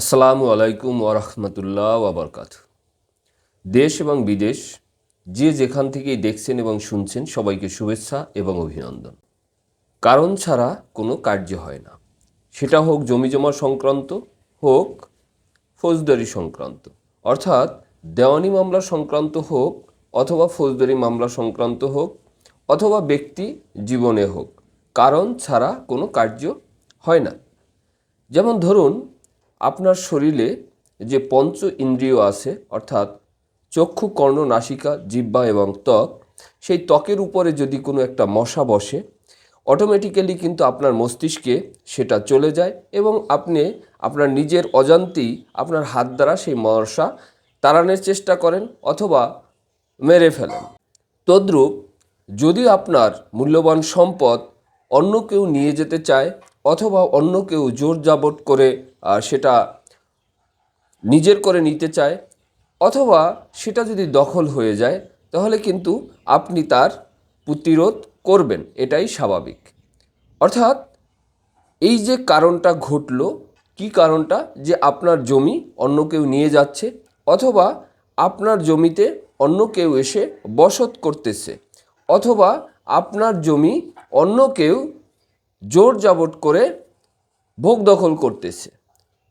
আসসালামু আলাইকুম ওরহমতুল্লাহ ওবরকাত দেশ এবং বিদেশ যে যেখান থেকেই দেখছেন এবং শুনছেন সবাইকে শুভেচ্ছা এবং অভিনন্দন। কারণ ছাড়া কোনো কার্য হয় না। সেটা হোক জমিজমা সংক্রান্ত, হোক ফৌজদারি সংক্রান্ত, অর্থাৎ দেওয়ানি মামলা সংক্রান্ত হোক অথবা ফৌজদারি মামলা সংক্রান্ত হোক অথবা ব্যক্তি জীবনে হোক, কারণ ছাড়া কোনো কার্য হয় না। যেমন ধরুন আপনার শরীরে যে পঞ্চ ইন্দ্রিয় আছে, অর্থাৎ চক্ষু, কর্ণ, নাসিকা, জিহ্বা এবং ত্বক, সেই ত্বকের উপরে যদি কোনো একটা মশা বসে অটোমেটিক্যালি কিন্তু আপনার মস্তিষ্কে সেটা চলে যায় এবং আপনি আপনার নিজের অজান্তেই আপনার হাত দ্বারা সেই মশা তাড়ানোর চেষ্টা করেন অথবা মেরে ফেলেন। তদ্রূপ যদি আপনার মূল্যবান সম্পদ অন্য কেউ নিয়ে যেতে চায় অথবা অন্য কেউ জোর জাবট করে সেটা নিজের করে নিতে চায়, অথবা সেটা যদি দখল হয়ে যায়, তাহলে কিন্তু আপনি তার প্রতিরোধ করবেন। এটাই স্বাভাবিক। অর্থাৎ এই যে কারণটা ঘটলো, কি কারণটা? যে আপনার জমি অন্য কেউ নিয়ে যাচ্ছে, অথবা আপনার জমিতে অন্য কেউ এসে বসত করতেছে, অথবা আপনার জমি অন্য কেউ জোর জাবট করে ভোগ দখল করতেছে।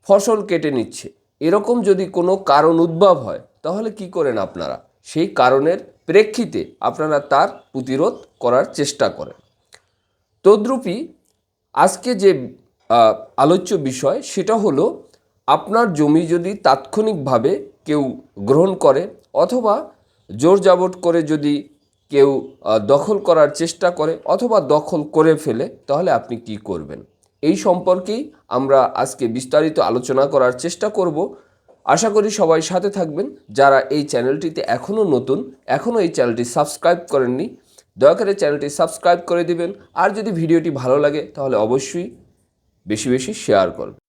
ফসল কেটে নিচ্ছে। এরকম যদি কোনো কারণ উদ্ভব হয়, তাহলে কি করেন আপনারা? সেই কারণের প্রেক্ষিতে আপনারা তার প্রতিরোধ করার চেষ্টা করেন। তদ্রূপী আজকে যে আলোচ্য বিষয়, সেটা হলো আপনার জমি যদি তাৎক্ষণিকভাবে কেউ গ্রহণ করে অথবা জোর জাবট করে যদি কেউ দখল করার চেষ্টা করে অথবা দখল করে ফেলে, তাহলে আপনি কি করবেন? এই সম্পর্কেই আমরা আজকে বিস্তারিত আলোচনা করার চেষ্টা করব। আশা করি সবাই সাথে থাকবেন। যারা এই চ্যানেলটিতে এখনও নতুন এখনও এই চ্যানেলটি সাবস্ক্রাইব করেননি, দয়া করে চ্যানেলটি সাবস্ক্রাইব করে দিবেন। আর যদি ভিডিওটি ভালো লাগে, তাহলে অবশ্যই বেশি বেশি শেয়ার করবেন।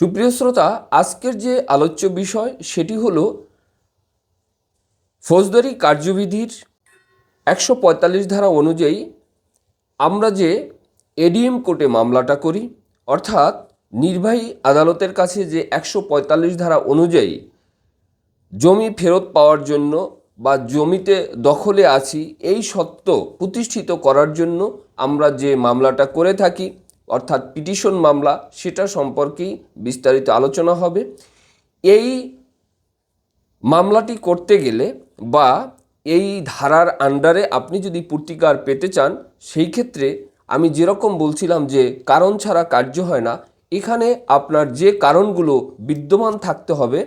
সুপ্রিয় শ্রোতা, আজকের যে আলোচ্য বিষয় সেটি হল ফৌজদারি কার্যবিধির একশো পঁয়তাল্লিশ ধারা অনুযায়ী আমরা যে এডিএম কোর্টে মামলাটা করি, অর্থাৎ নির্বাহী আদালতের কাছে যে একশো পঁয়তাল্লিশ ধারা অনুযায়ী জমি ফেরত পাওয়ার জন্য বা জমিতে দখলে আছি, এই সত্য প্রতিষ্ঠিত করার জন্য আমরা যে মামলাটা করে থাকি অর্থাৎ পিটিশন মামলা, সেটা সম্পর্কেই বিস্তারিত আলোচনা হবে। এই মামলাটি করতে গেলে বা এই ধারার আন্ডারে আপনি যদি পূর্তিকার পেতে চান, সেই ক্ষেত্রে আমি যেরকম বলছিলাম যে কারণ ছাড়া কার্য হয় না, এখানে আপনার যে কারণগুলো বিদ্যমান থাকতে হবে,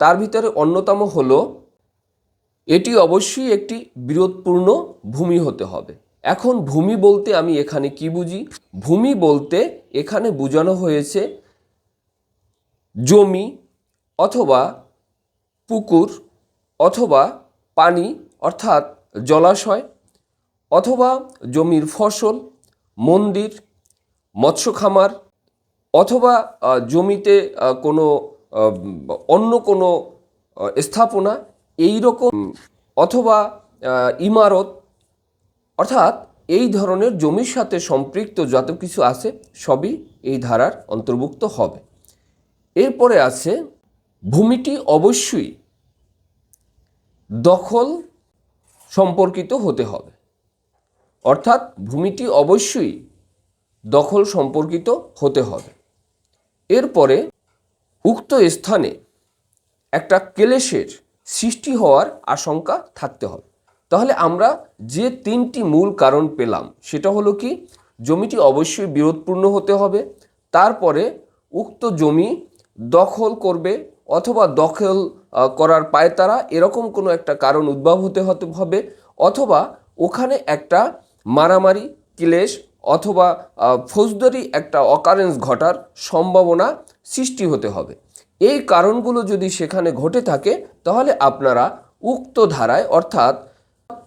তার ভিতরে অন্যতম হলো, এটি অবশ্যই একটি বিরোধপূর্ণ ভূমি হতে হবে। এখন ভূমি বলতে আমি এখানে কি বুঝি? ভূমি বলতে এখানে বোঝানো হয়েছে জমি অথবা পুকুর অথবা পানি, অর্থাৎ জলাশয়, অথবা জমির ফসল, মন্দির মৎস্য খামার অথবা জমিতে কোনো অন্য কোনো স্থাপনা এই রকম অথবা ইমারত অর্থাৎ এই ধরনের জমির সাথে সম্পৃক্ত যত কিছু আছে, সবই এই ধারার অন্তর্ভুক্ত হবে। এরপরে আছে, ভূমিটি অবশ্যই দখল সম্পর্কিত হতে হবে। অর্থাৎ ভূমিটি অবশ্যই দখল সম্পর্কিত হতে হবে। এরপরে উক্ত স্থানে একটা কেলেশের সৃষ্টি হওয়ার আশঙ্কা থাকতে হবে। তাহলে আমরা যে তিনটি মূল কারণ পেলাম, সেটা হলো কি? জমিটি অবশ্যই বিরোধপূর্ণ হতে হবে, তারপরে উক্ত জমি দখল করবে অথবা দখল করার পায়তারা এরকম কোনো একটা কারণ উদ্ভব হতে হতে হবে, অথবা ওখানে একটা মারামারি, ক্লেশ অথবা ফৌজদারি একটা অকারেন্স ঘটার সম্ভাবনা সৃষ্টি হতে হবে। এই কারণগুলো যদি সেখানে ঘটে থাকে, তাহলে আপনারা উক্ত ধারায়, অর্থাৎ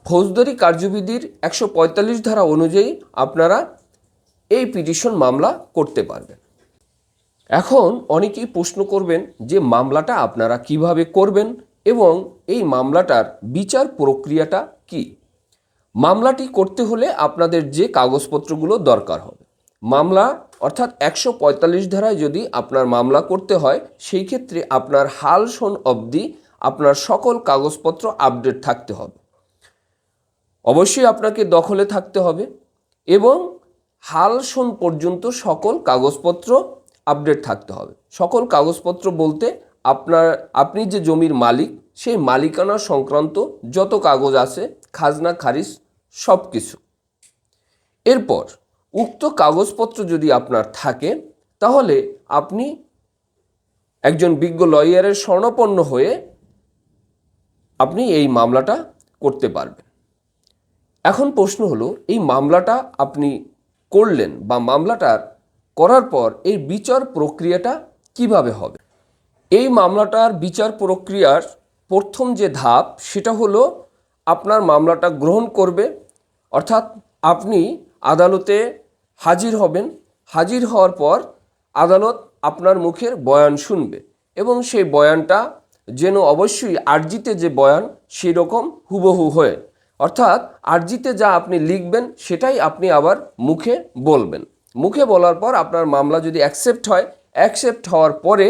ফৌজদারি কার্যবিধির একশো পঁয়তাল্লিশ ধারা অনুযায়ী আপনারা এই পিটিশন মামলা করতে পারবেন। এখন অনেকেই প্রশ্ন করবেন যে মামলাটা আপনারা কীভাবে করবেন এবং এই মামলাটার বিচার প্রক্রিয়াটা কি? মামলাটি করতে হলে আপনাদের যে কাগজপত্রগুলো দরকার হবে। মামলা অর্থাৎ একশো পঁয়তাল্লিশ ধারায় যদি আপনার মামলা করতে হয়, সেই ক্ষেত্রে আপনার হাল শোন অবধি আপনার সকল কাগজপত্র আপডেট থাকতে হবে। অবশ্যই আপনাকে দখলে থাকতে হবে এবং হাল শোন পর্যন্ত সকল কাগজপত্র আপডেট থাকতে হবে। সকল কাগজপত্র বলতে আপনার, আপনি যে জমির মালিক, সেই মালিকানা সংক্রান্ত যত কাগজ আছে, খাজনা, খারিজ সব কিছু এরপর উক্ত কাগজপত্র যদি আপনার থাকে, তাহলে আপনি একজন বিজ্ঞ লয়ারের স্বর্ণপন্ন হয়ে আপনি এই মামলাটা করতে পারবেন। এখন প্রশ্ন হলো, এই মামলাটা আপনি করলেন বা মামলাটার করার পর এই বিচার প্রক্রিয়াটা কীভাবে হবে? এই মামলাটার বিচার প্রক্রিয়ার প্রথম যে ধাপ, সেটা হলো আপনার মামলাটা গ্রহণ করবে। অর্থাৎ আপনি আদালতে হাজির হবেন। হাজির হওয়ার পর আদালত আপনার মুখের বয়ান শুনবে এবং সেই বয়ানটা যেন অবশ্যই আর্জিতে যে বয়ান সেই রকম হুবহু হয়ে অর্থাৎ আর্জিতে যা আপনি লিখবেন, সেটাই আপনি আবার মুখে বলবেন। মুখে বলার পর আপনার মামলা যদি অ্যাকসেপ্ট হয় অ্যাকসেপ্ট হওয়ার পরে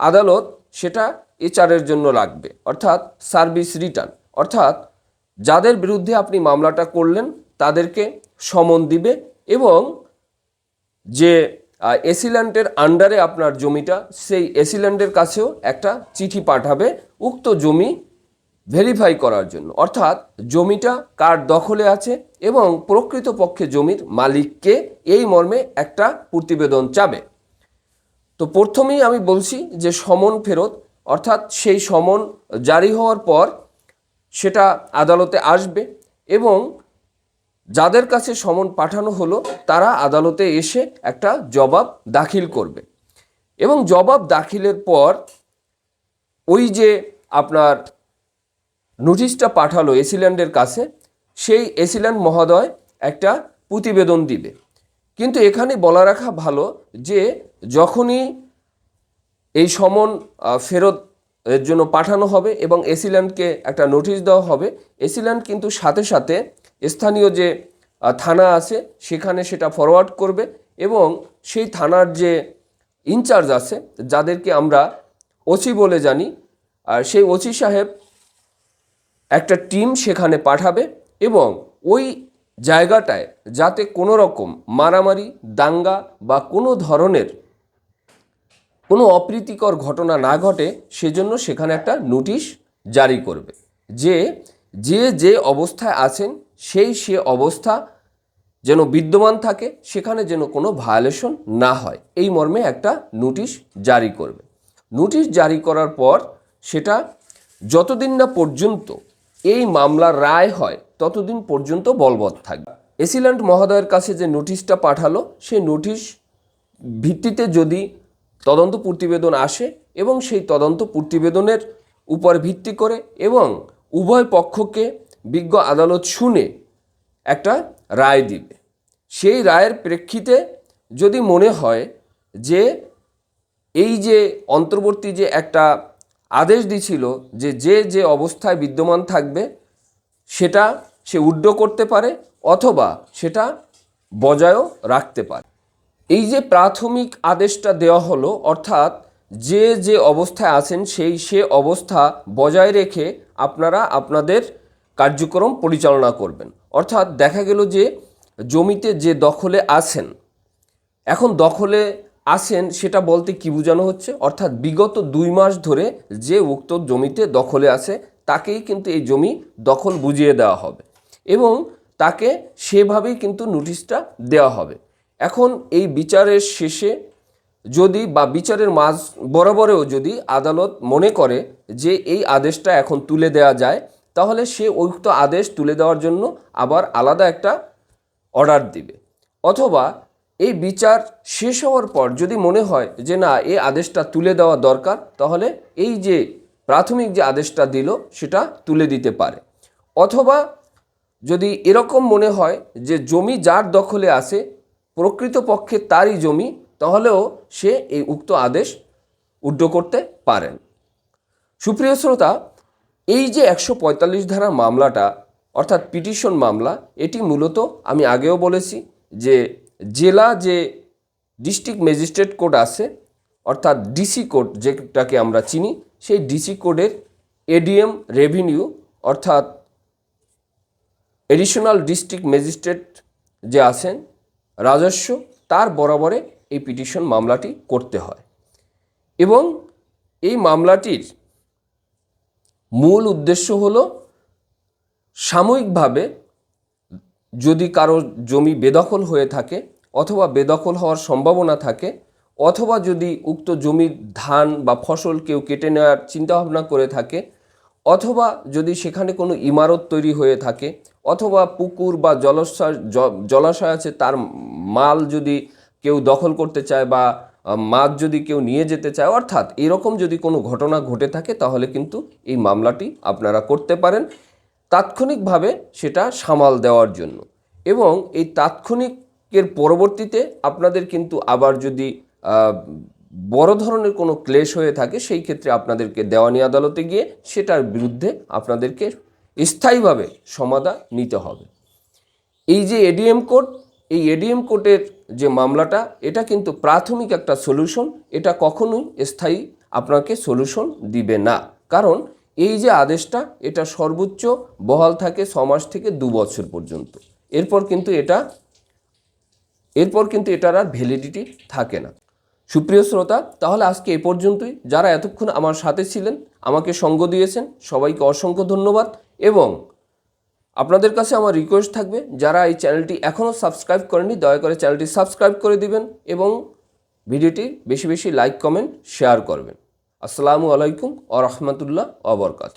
আদালত সেটা এচারের জন্য লাগবে অর্থাৎ সার্ভিস রিটার্ন অর্থাৎ যাদের বিরুদ্ধে আপনি মামলাটা করলেন, তাদেরকে সমন দিবে এবং যে এসিল্যান্ডের আন্ডারে আপনার জমিটা, সেই এসিল্যান্ডের কাছেও একটা চিঠি পাঠাবে। উক্ত জমি ভেরিফাই করার জন্য। অর্থাৎ জমিটা কার দখলে আছে এবং প্রকৃতপক্ষে জমির মালিককে এই মর্মে একটা প্রতিবেদন চাবে। তো প্রথমেই আমি বলছি যে সমন ফেরত, অর্থাৎ সেই সমন জারি হওয়ার পর সেটা আদালতে আসবে এবং যাদের কাছে সমন পাঠানো হলো, তারা আদালতে এসে একটা জবাব দাখিল করবে। এবং জবাব দাখিলের পর ওই যে আপনার নোটিশটা পাঠালো এসিল্যান্ডের কাছে, সেই এসিল্যান্ড মহোদয় একটা প্রতিবেদন দিবে কিন্তু এখানে বলা রাখা ভালো যে, যখনই এই সমন ফেরত এর জন্য পাঠানো হবে এবং এসিল্যান্ডকে একটা নোটিশ দেওয়া হবে, এসিল্যান্ড কিন্তু সাথে সাথে স্থানীয় যে থানা আছে সেখানে সেটা ফরওয়ার্ড করবে এবং সেই থানার যে ইনচার্জ আছে, যাদেরকে আমরা ওসি বলে জানি, আর সেই ওসি সাহেব একটা টিম সেখানে পাঠাবে এবং ওই জায়গাটায় যাতে কোনো রকম মারামারি, দাঙ্গা বা কোনো ধরনের কোনো অপ্রীতিকর ঘটনা না ঘটে, সেজন্য সেখানে একটা নোটিশ জারি করবে যে যে যে অবস্থায় আছেন, সেই সে অবস্থা যেন বিদ্যমান থাকে, সেখানে যেন কোনো ভায়োলেশন না হয়। এই মর্মে একটা নোটিশ জারি করবে। নোটিশ জারি করার পর সেটা যতদিন না পর্যন্ত এই মামলার রায় হয়, ততদিন পর্যন্ত বলবৎ থাকবে। এসিল্যান্ড মহোদয়ের কাছে যে নোটিশটা পাঠালো সেই নোটিশ ভিত্তিতে যদি তদন্ত প্রতিবেদন আসে এবং সেই তদন্ত প্রতিবেদনের উপর ভিত্তি করে এবং উভয় পক্ষকে বিজ্ঞ আদালত শুনে একটা রায় দিবে। সেই রায়ের প্রেক্ষিতে যদি মনে হয় যে এই যে অন্তর্বর্তী যে একটা আদেশ দিছিল যে যে যে অবস্থায় বিদ্যমান থাকবে, সেটা সে উড্ড করতে পারে অথবা সেটা বজায়ও রাখতে পারে। এই যে প্রাথমিক আদেশটা দেওয়া হলো, অর্থাৎ যে যে অবস্থায় আছেন, সেই সে অবস্থা বজায় রেখে আপনারা আপনাদের কার্যক্রম পরিচালনা করবেন। অর্থাৎ দেখা গেল যে জমিতে যে দখলে আছেন, এখন দখলে আসেন, সেটা বলতে কি বোঝানো হচ্ছে? অর্থাৎ বিগত দুই মাস ধরে যে উক্ত জমিতে দখলে আছে, তাকেই কিন্তু এই জমি দখল বুঝিয়ে দেওয়া হবে এবং তাকে সেভাবেই কিন্তু নোটিশটা দেওয়া হবে। এখন এই বিচারের শেষে যদি বা বিচারের মাঝ বরাবরেও যদি আদালত মনে করে যে এই আদেশটা এখন তুলে দেওয়া যায়, তাহলে সে উক্ত আদেশ তুলে দেওয়ার জন্য আবার আলাদা একটা অর্ডার দিবে। অথবা এই বিচার শেষ হওয়ার পর যদি মনে হয় যে না এই আদেশটা তুলে দেওয়া দরকার, তাহলে এই যে প্রাথমিক যে আদেশটা দিল, সেটা তুলে দিতে পারে। অথবা যদি এরকম মনে হয় যে জমি যার দখলে আছে, প্রকৃতপক্ষে তারই জমি, তাহলেও সে এই উক্ত আদেশ উড্ড করতে পারেন। সুপ্রিয় শ্রোতা, এই যে একশো পঁয়তাল্লিশ ধারা মামলাটা, অর্থাৎ পিটিশন মামলা, এটি মূলত আমি আগেও বলেছি যে জেলা যে ডিস্ট্রিক্ট ম্যাজিস্ট্রেট কোড আছে, অর্থাৎ ডিসি কোড যেটাকে আমরা চিনি, সেই ডিসি কোডের এডিএম রেভিনিউ অর্থাৎ এডিশনাল ডিস্ট্রিক্ট ম্যাজিস্ট্রেট যে আছেন, রাজস্ব, তার বরাবরে এই পিটিশন মামলাটি করতে হয়। এবং এই মামলাটির মূল উদ্দেশ্য হল সাময়িকভাবে যদি কারও জমি বেদখল হয়ে থাকে অথবা বেদখল হওয়ার সম্ভাবনা থাকে, অথবা যদি উক্ত জমির ধান বা ফসল কেউ কেটে নেওয়ার চিন্তাভাবনা করে থাকে, অথবা যদি সেখানে কোনো ইমারত তৈরি হয়ে থাকে, অথবা পুকুর বা জলাশয় জলাশয় আছে, তার মাল যদি কেউ দখল করতে চায় বা মাছ যদি কেউ নিয়ে যেতে চায়, অর্থাৎ এরকম যদি কোনো ঘটনা ঘটে থাকে, তাহলে কিন্তু এই মামলাটি আপনারা করতে পারেন। তাৎক্ষণিকভাবে সেটা সামাল দেওয়ার জন্য। এবং এই তাৎক্ষণিকের পরবর্তীতে আপনাদের কিন্তু আবার যদি বড় ধরনের কোনো ক্লেশ হয়ে থাকে, সেই ক্ষেত্রে আপনাদেরকে দেওয়ানি আদালতে গিয়ে সেটার বিরুদ্ধে আপনাদেরকে স্থায়ীভাবে সমাধান নিতে হবে। এই যে এডিএম কোর্ট, এই এডিএম কোর্টের যে মামলাটা, এটা কিন্তু প্রাথমিক একটা সলিউশন, এটা কখনোই স্থায়ী আপনাকে সলিউশন দিবে না। কারণ এই যে আদেশটা, এটা সর্বোচ্চ বহাল থাকে ছ মাস থেকে দু বছর পর্যন্ত। এরপর কিন্তু এটা, এরপর কিন্তু এটার আর ভ্যালিডিটি থাকে না। সুপ্রিয় শ্রোতা, তাহলে আজকে এ পর্যন্তই। যারা এতক্ষণ আমার সাথে ছিলেন, আমাকে সঙ্গ দিয়েছেন, সবাইকে অসংখ্য ধন্যবাদ এবং আপনাদের কাছে আমার রিকোয়েস্ট থাকবে, যারা এই চ্যানেলটি এখনও সাবস্ক্রাইব করেনি দয়া করে চ্যানেলটি সাবস্ক্রাইব করে দিবেন এবং ভিডিওটি বেশি বেশি লাইক কমেন্ট শেয়ার করবেন। আসসালামু আলাইকুম আ রহমতুল্লাহ অবরকাত